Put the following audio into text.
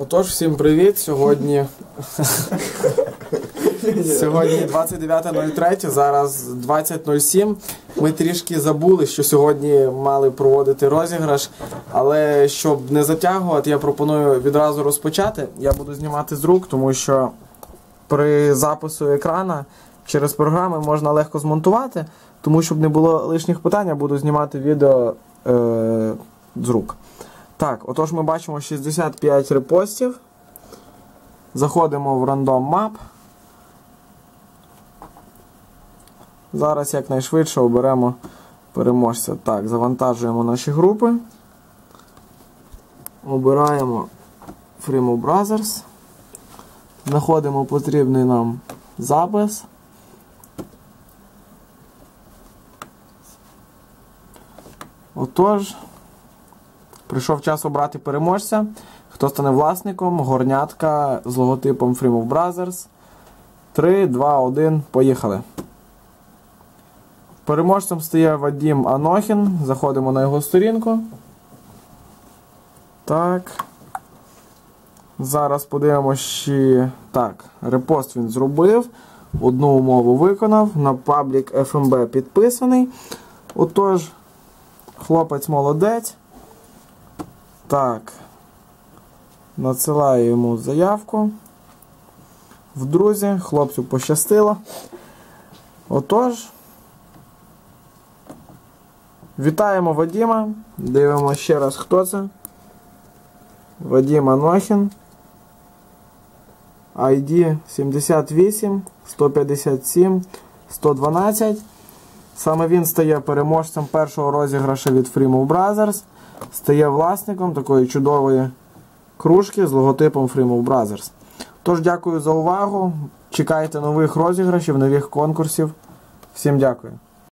Отож, всім привіт. Сьогодні. Сьогодні 29.03, зараз 20.07. Ми трішки забули, що сьогодні мали проводити розіграш. Але щоб не затягувати, я пропоную відразу розпочати. Я буду знімати з рук, тому що при запису екрана через програми можна легко змонтувати. Тому щоб не було лишніх питань, я буду знімати відео е- з рук. Так, отож ми бачимо 65 репостів. Заходимо в Random Map. Зараз якнайшвидше оберемо переможця. Так, завантажуємо наші групи. Обираємо Freemo Brothers. Знаходимо потрібний нам запис. Отож. Прийшов час обрати переможця. Хто стане власником? Горнятка з логотипом Freemove Brothers. 3, 2, 1. Поїхали. Переможцем стає Вадім Анохін. Заходимо на його сторінку. Так. Зараз подивимося, чи. Так, репост він зробив. Одну умову виконав. На паблік FMB підписаний. Отож, хлопець молодець. Так. Надсилаю йому заявку. В друзі, хлопцю пощастило. Отож. Вітаємо Вадіма. Дивимося ще раз, хто це. Вадім Анохін. ID 78 157 112. Саме він стає переможцем першого розіграша від Freemove Brothers стає власником такої чудової кружки з логотипом Freemove Brothers. Тож, дякую за увагу. Чекайте нових розіграшів, нових конкурсів. Всім дякую.